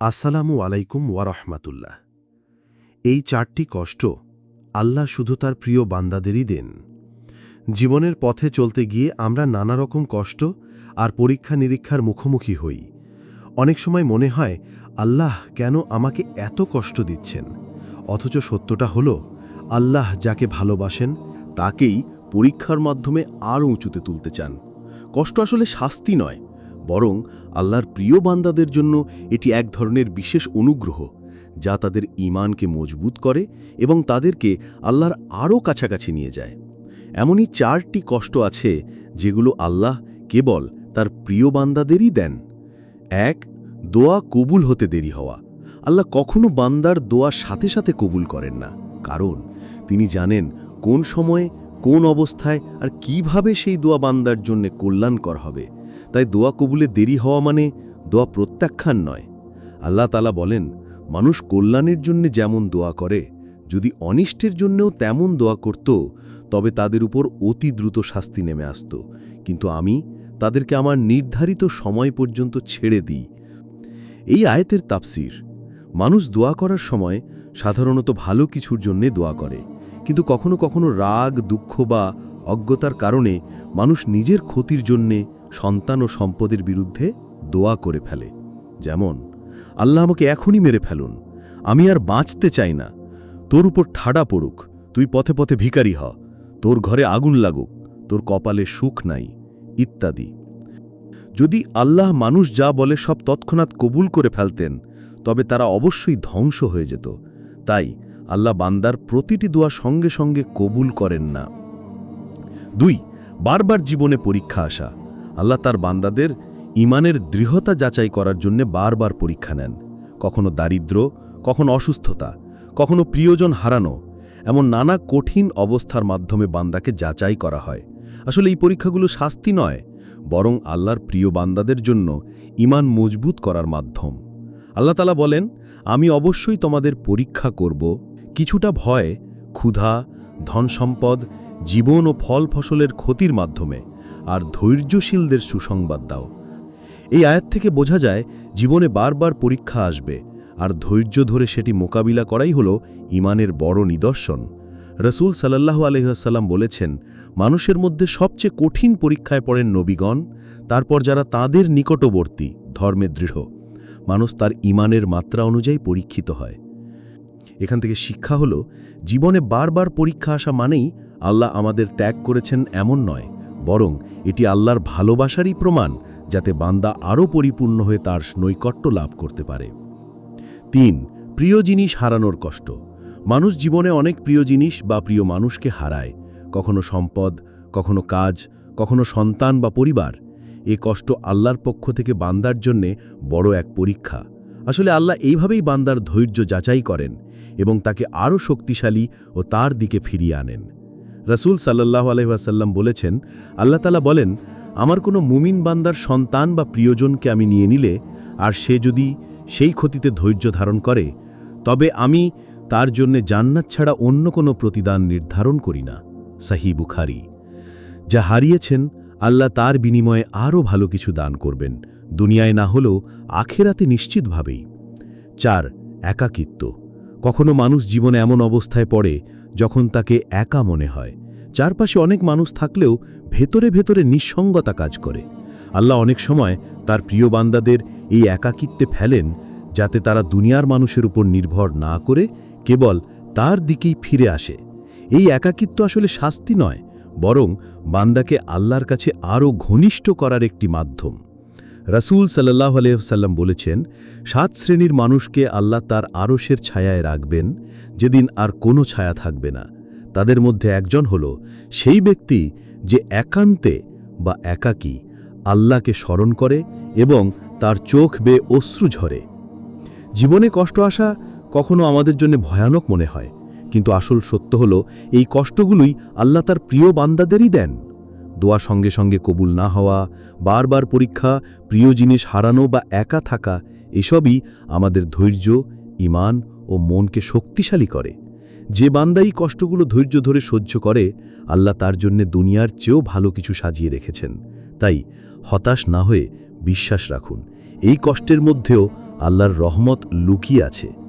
আসসালামু আলাইকুম ওয়ারহমাতুল্লাহ এই চারটি কষ্ট আল্লাহ শুধু তার প্রিয় বান্দাদেরই দেন। জীবনের পথে চলতে গিয়ে আমরা নানা রকম কষ্ট আর পরীক্ষা নিরীক্ষার মুখোমুখি হই। অনেক সময় মনে হয়, আল্লাহ কেন আমাকে এত কষ্ট দিচ্ছেন? অথচ সত্যটা হলো, আল্লাহ যাকে ভালোবাসেন, তাকেই পরীক্ষার মাধ্যমে আরও উঁচুতে তুলতে চান। কষ্ট আসলে শাস্তি নয় বরং আল্লাহর প্রিয় বান্দাদের জন্য এটি এক ধরনের বিশেষ অনুগ্রহ, যা তাদের ঈমানকে মজবুত করে এবং তাদেরকে আল্লাহর আরও কাছাকাছি নিয়ে যায়। এমনই চারটি কষ্ট আছে যেগুলো আল্লাহ কেবল তার প্রিয় বান্দাদেরই দেন। এক, দোয়া কবুল হতে দেরি হওয়া। আল্লাহ কখনো বান্দার দোয়া সাথে সাথে কবুল করেন না, কারণ তিনি জানেন কোন সময়ে, কোন অবস্থায় আর কীভাবে সেই দোয়া বান্দার জন্য কল্যাণকর হবে। তাই দোয়া কবুলে দেরি হওয়া মানে দোয়া প্রত্যাখ্যান নয়। আল্লাহ তালা বলেন, মানুষ কল্যাণের জন্য যেমন দোয়া করে, যদি অনিষ্টের জন্যও তেমন দোয়া করত, তবে তাদের উপর অতি দ্রুত শাস্তি নেমে আসত। কিন্তু আমি তাদেরকে আমার নির্ধারিত সময় পর্যন্ত ছেড়ে দিই। এই আয়তের তাপসির মানুষ দোয়া করার সময় সাধারণত ভালো কিছুর জন্যে দোয়া করে, কিন্তু কখনো কখনো রাগ, দুঃখ বা অজ্ঞতার কারণে মানুষ নিজের ক্ষতির জন্যে সন্তান ও সম্পদের বিরুদ্ধে দোয়া করে ফেলে। যেমন, আল্লাহ আমাকে এখনই মেরে ফেলুন। আমি আর বাঁচতে চাই না। তোর উপর ঠাডা পড়ুক। তুই পথে পথে ভিখারি হ। তোর ঘরে আগুন লাগুক। তোর কপালে সুখ নাই। ইত্যাদি। যদি আল্লাহ মানুষ যা বলে সব তৎক্ষণাৎ কবুল করে ফেলতেন, তবে তারা অবশ্যই ধ্বংস হয়ে যেত। তাই আল্লাহ বান্দার প্রতিটি দোয়া সঙ্গে সঙ্গে কবুল করেন না। দুই, বারবার জীবনে পরীক্ষা আসা। আল্লাহ তার বান্দাদের ইমানের দৃঢ়তা যাচাই করার জন্য বারবার পরীক্ষা নেন। কখনো দারিদ্র, কখনো অসুস্থতা, কখনো প্রিয়জন হারানো, এমন নানা কঠিন অবস্থার মাধ্যমে বান্দাকে যাচাই করা হয়। আসলে এই পরীক্ষাগুলো শাস্তি নয়, বরং আল্লাহর প্রিয় বান্দাদের জন্য ইমান মজবুত করার মাধ্যম। আল্লাহ তালা বলেন, আমি অবশ্যই তোমাদের পরীক্ষা করব। কিছুটা ভয়, ক্ষুধা ধনসম্পদ, জীবন ও ফল ফসলের ক্ষতির মাধ্যমে আর ধৈর্যশীলদের সুসংবাদ দাও। এই আয়াত থেকে বোঝা যায়, জীবনে বারবার পরীক্ষা আসবে, আর ধৈর্য ধরে সেটি মোকাবিলা করাই হল ইমানের বড় নিদর্শন। রসুল সাল্লাহু আলহাসাল্লাম বলেছেন, মানুষের মধ্যে সবচেয়ে কঠিন পরীক্ষায় পড়েন নবীগণ, তারপর যারা তাদের নিকটবর্তী, ধর্মে দৃঢ়। মানুষ তার ইমানের মাত্রা অনুযায়ী পরীক্ষিত হয়। এখান থেকে শিক্ষা হল জীবনে বারবার পরীক্ষা আসা মানেই আল্লাহ আমাদের ত্যাগ করেছেন এমন নয়, বরং এটি আল্লাহর ভালোবাসারই প্রমাণ, যাতে বান্দা আরও পরিপূর্ণ হয়ে তার নৈকট্য লাভ করতে পারে। তিন, প্রিয় জিনিস হারানোর কষ্ট। মানুষ জীবনে অনেক প্রিয় জিনিস বা প্রিয় মানুষকে হারায়। কখনো সম্পদ, কখনো কাজ, কখনো সন্তান বা পরিবার। এ কষ্ট আল্লাহর পক্ষ থেকে বান্দার জন্যে বড় এক পরীক্ষা। আসলে আল্লাহ এইভাবেই বান্দার ধৈর্য যাচাই করেন। এবং তাকে আরও শক্তিশালী ও তার দিকে ফিরিয়ে আনেন। রসুল সাল্লাহ আলহাসাল্লাম বলেছেন, আল্লাহ তালা বলেন, আমার কোনো মুমিন বান্দার সন্তান বা প্রিয়জনকে আমি নিয়ে নিলে, আর সে যদি সেই ক্ষতিতে ধৈর্য ধারণ করে, তবে আমি তার জন্যে জান্নাত ছাড়া অন্য কোনো প্রতিদান নির্ধারণ করি না। সাহি বুখারি। যা হারিয়েছেন, আল্লাহ তার বিনিময়ে আরও ভালো কিছু দান করবেন, দুনিয়ায় না হলেও আখেরাতে নিশ্চিতভাবেই। চার, একাকিত্ব। কখনো মানুষ জীবনে এমন অবস্থায় পড়ে যখন তাকে একা মনে হয়। চারপাশে অনেক মানুষ থাকলেও ভেতরে ভেতরে নিঃসঙ্গতা কাজ করে। আল্লাহ অনেক সময় তার প্রিয় বান্দাদের এই একাকিত্বে ফেলেন যাতে তারা দুনিয়ার মানুষের উপর নির্ভর না করে কেবল তার দিকেই ফিরে আসে। এই একাকিত্ব আসলে শাস্তি নয়, বরং বান্দাকে আল্লাহর কাছে আরও ঘনিষ্ঠ করার একটি মাধ্যম। রাসূল সাল্লাহ আলহাম বলেছেন, সাত শ্রেণির মানুষকে আল্লাহ তার আরশের ছায়ায় রাখবেন, যেদিন আর কোনো ছায়া থাকবে না। তাদের মধ্যে একজন হল সেই ব্যক্তি যে একান্তে বা একাকী আল্লাহকে স্মরণ করে এবং তার চোখ বেয়ে অশ্রু ঝরে। জীবনে কষ্ট আসা কখনো আমাদের জন্য ভয়ানক মনে হয়, কিন্তু আসল সত্য হল, এই কষ্টগুলোই আল্লাহ তার প্রিয় বান্দাদেরই দেন। দোয়া সঙ্গে সঙ্গে কবুল না হওয়া, বারবার পরীক্ষা, প্রিয় জিনিস হারানো বা একা থাকা, এসবই আমাদের ধৈর্য ইমান ও মনকে শক্তিশালী করে। যে বান্দাই কষ্টগুলো ধৈর্য ধরে সহ্য করে, আল্লাহ তার জন্যে দুনিয়ার চেয়েও ভালো কিছু সাজিয়ে রেখেছেন। তাই হতাশ না হয়ে বিশ্বাস রাখুন। এই কষ্টের মধ্যেও আল্লাহর রহমত লুকিয়ে আছে।